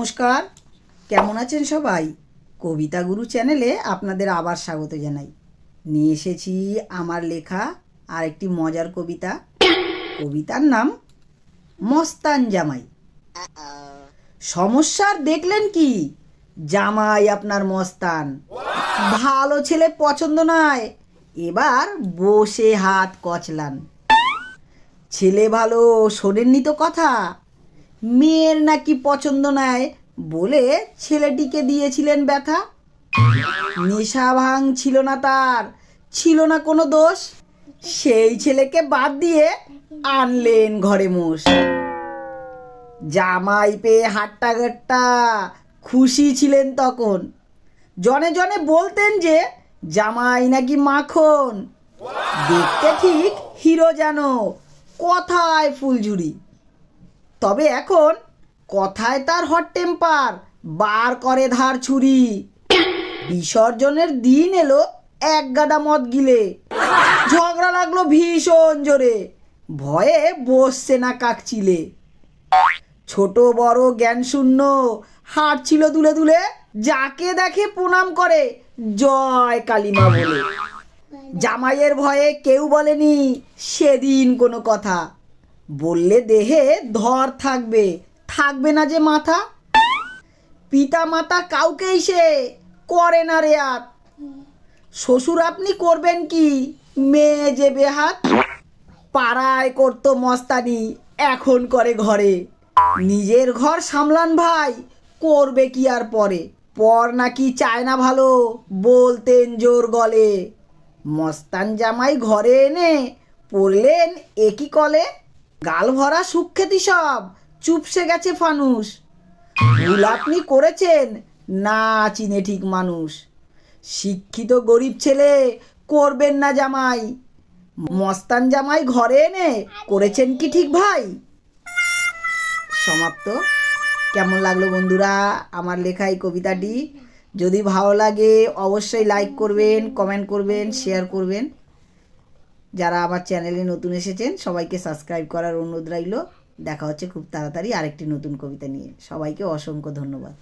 নমস্কার, কেমন আছেন সবাই? কবিতা গুরু চ্যানেলে আপনাদের আবার স্বাগত জানাই। নিয়ে এসেছি আমার লেখা আর একটি মজার কবিতা। কবিতার নাম মস্তান জামাই। সমস্যার দেখলেন কি? জামাই আপনার মস্তান। ভালো ছেলে পছন্দ নয়। এবার বসে হাত কচলান। ছেলে ভালো শোনেননি তো কথা। মেয়ের নাকি পছন্দ নয় বলে ছেলেটিকে দিয়েছিলেন ব্যথা। নেশা ভাঙ ছিল না তার, ছিল না কোনো দোষ। সেই ছেলেকে বাদ দিয়ে আনলেন ঘরে মোষ। জামাই পেয়ে হাট্টা গাট্টা খুশি ছিলেন তখন। জনে জনে বলতেন যে, জামাই নাকি মাখন। দেখতে ঠিক হিরো যেন, কথায় ফুলঝুরি। তবে এখন কথায় তার হট টেম্পার, বার করে ধার ছুরি। বিসর্জনের দিন এলো এক গাদা মদ গিলে। ঝগড়া লাগল ভীষণ জোরে, ভয়ে বসছে না কাকচিলে ছোট বড় জ্ঞান শূন্য হাঁটছিল দুলে দুলে, যাকে দেখে প্রণাম করে, জয় কালিমা বলে। জামাইয়ের ভয়ে কেউ বলেনি সেদিন কোনো কথা। বললে দেহে ধর থাকবে। থাকবে না যে মাথা। পিতা মাতা কাউকেই সে করে না রেয়াত শ্বশুর আপনি করবেন কি? মেয়ে যে বেহাত পাড়ায় করতো মস্তানি, এখন করে ঘরে। নিজের ঘর সামলান ভাই, করবে কি আর পরে? পর নাকি চায় না ভালো, বলতেন জোর গলে। মস্তান জামাই ঘরে এনে পড়লেন একই কলে। গাল ভরা সুখ্যাতি সব, চুপসে গেছে ফানুস ভুল আপনি করেছেন, না চিনে ঠিক মানুষ। শিক্ষিত গরিব ছেলে করবেন না জামাই। মস্তান জামাই ঘরে এনে করেছেন কি ঠিক ভাই? সমাপ্ত। কেমন লাগল বন্ধুরা আমার লেখা এই কবিতাটি? যদি ভালো লাগে অবশ্যই লাইক করবেন কমেন্ট করবেন শেয়ার করবেন। যারা আমার চ্যানেলে নতুন এসেছেন, সবাইকে সাবস্ক্রাইব করার অনুরোধ রইল। দেখা হচ্ছে খুব তাড়াতাড়ি আরেকটি নতুন কবিতা নিয়ে। সবাইকে অসংখ্য ধন্যবাদ।